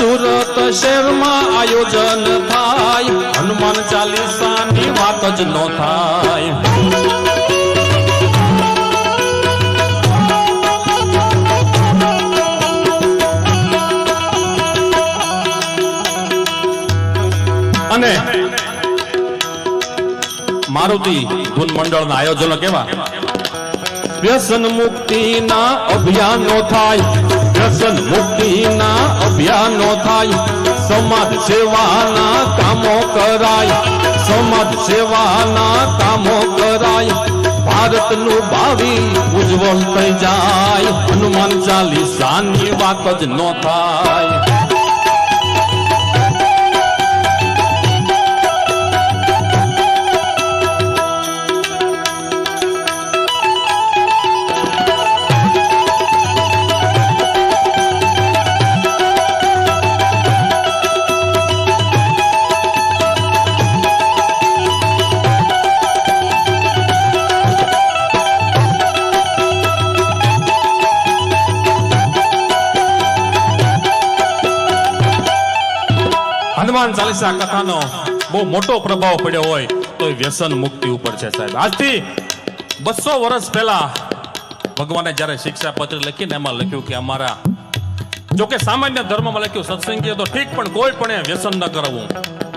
સુરત શહેરમાં આયોજન થાય. હનુમાન ચાલીસાની વાત જ ન થાય. અને મારુતિ ધૂન મંડળના આયોજનો કેવા? વ્યસન મુક્તિના અભિયાનો થાય. વ્યસન મુક્તિના અભિયાનો થાય. સમાજ સેવાના કામો કરાય. સમાજ સેવાના કામો કરાય. ભારતનું ભાવિ ઉજ્જવલ થઈ જાય. હનુમાન ચાલીસાની વાત જ ન થાય. હનુમાન ચાલીસા કથાનો બહુ મોટો પ્રભાવ પડ્યો હોય તો એ વ્યસન મુક્તિ ઉપર છે સાહેબ. આજથી બસો વર્ષ પહેલા ભગવાને જ્યારે શિક્ષા પત્ર લખીને એમાં લખ્યું કે અમારા જોકે સામાન્ય ધર્મમાં લખ્યું સત્સંગીય તો ઠીક, પણ કોઈ પણ વ્યસન ન કરવું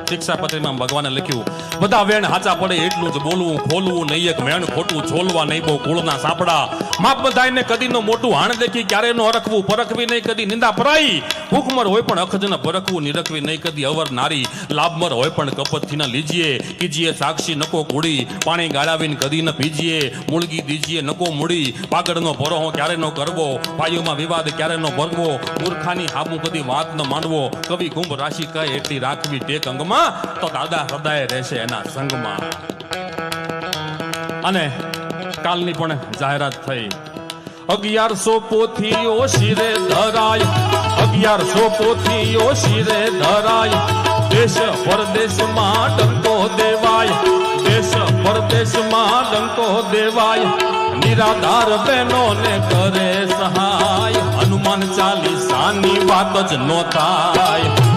શિક્ષા પત્રીમાં ભગવાને લખ્યું, બધા વેણ હાચા પડે એટલું જ બોલવું, ખોલવું નહીં, એક મેણ ખોટું છોલવા નહીં, બહુ કુળના સાપડા. માપ બધાયને કદીનો મોટું હાણ દેખી ક્યારે નો અરખવું પરખવી નહીં, કદી નિંદા પરાઈ. હુકમર હોય પણ અખજન પરખવું, નિરખવી નહીં, કદી અવર નારી. લાભમર હોય પણ કપતથી ન લીજીએ, કીજીએ સાક્ષી નકો કુડી પાણી ગાળાવીને કદી ન પીજીએ મૂળગી દીજીએ નકો મૂડી પાગડનો ભરોહો ક્યારે નો કરવો પાયુમાં વિવાદ ક્યારે નો ભરવો, મૂર્ખાની હાબુ કદી વાત ન માંડવો કવિ કુંભ રાશિ કહે, એટલી રાખવી ટેક અંગમાં તો દાદા હૃદય રહેશે એના સંગમાં. અને કાલની પણ જાહેરાત થઈ. અગિયારસો પોથીઓ શિરે ધરાય. અગિયારસો પોથીઓ શિરે ધરાય. દેશ પરદેશમાં ડંકો દેવાય. દેશ પરદેશમાં ડંકો દેવાય. નિરાધાર બહેનો ને કરે સહાય. હનુમાન ચાલીસાની વાત જ નો થાય.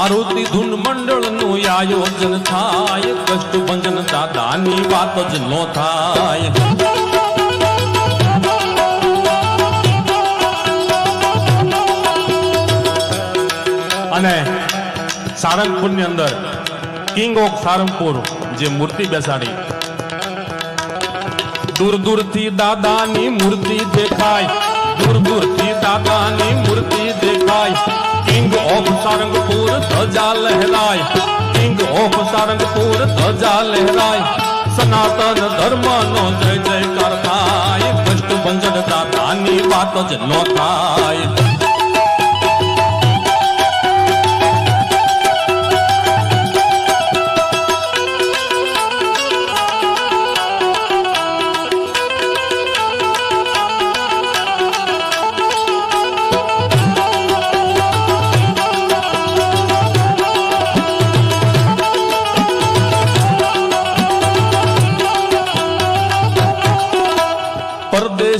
મારુતિ ધૂન મંડળનું આયોજન થાય. કષ્ટભંજન દાદાની વાત જ નો થાય. અને સારંગપુરની અંદર કિંગ ઓફ સારંગપુર, જે મૂર્તિ બેસાડી. દૂર દૂરથી દાદાની મૂર્તિ દેખાય. દૂર દૂરથી દાદાની મૂર્તિ દેખાય. કિંગ ઓફ સારંગપુર ધજા લહેરાય કિંગ ઓફ સારંગપુર ધજા લહેરાય, સનાતન ધર્મનો જય જયકાર થાય કષ્ટભંજન દાદાની વાત જ ન થાય.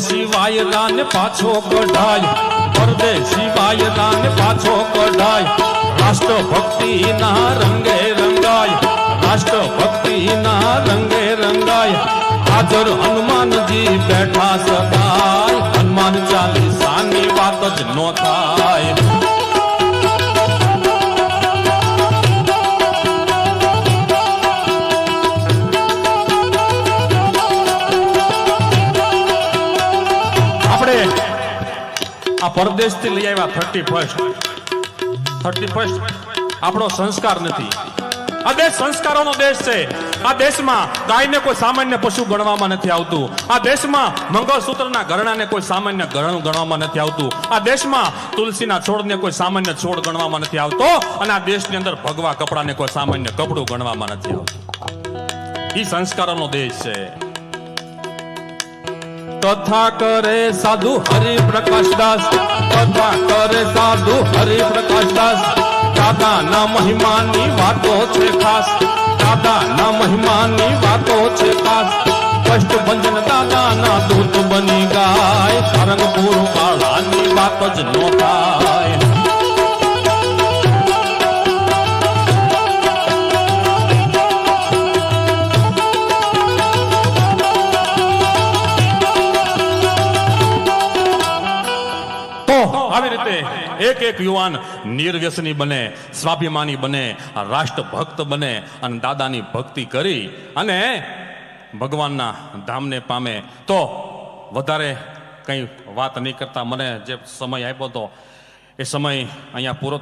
પરદેશી દાન પાછો કઢાય. પરદેશી દાન પાછો કઢાય. રાષ્ટ્ર ભક્તિના રંગે રંગાય. રાષ્ટ્ર ભક્તિના રંગે રંગાય. હાજર હનુમાનજી બેઠા સદાય. હનુમાન ચાલીસાની વાત જ નો થાય. આ પરદેશથી લઈ આવ્યા થર્ટી ફર્સ્ટ થર્ટી ફર્સ્ટ આપણો સંસ્કાર નથી. આ દેશ સંસ્કારોનો દેશ છે. આ દેશમાં ગાયને કોઈ સામાન્ય પશુ ગણવામાં નથી આવતું. આ દેશમાં મંગળસૂત્રના ઘરણાને કોઈ સામાન્ય ઘરણું ગણવામાં નથી આવતું. આ દેશમાં તુલસીના છોડને કોઈ સામાન્ય છોડ ગણવામાં નથી આવતો અને આ દેશની અંદર ભગવા કપડાને કોઈ સામાન્ય કપડું ગણવામાં નથી આવતું. એ સંસ્કારોનો દેશ છે. તથા કરે સાધુ હરિપ્રકાશ દાસ. કથા કરે સાધુ હરિપ્રકાશ દાસ. દાદાના મહિમાની વાતો છે ખાસ. દાદાના મહિમાની વાતો છે ખાસ. કષ્ટ ભંજન દાદાના દૂત બની ગાય. સારંગપુર વાળાની વાત જ નો થાય. આવી રીતે એક એક યુવાન નિર્વ્યસની બને, સ્વાભિમાની બને, રાષ્ટ્રભક્ત બને અને દાદાની ભક્તિ કરી અને ભગવાનના ધામને પામે. તો વધારે કંઈ વાત નહીં કરતા. મને જે સમય આપ્યો હતો, એ સમય અહીંયા પૂરો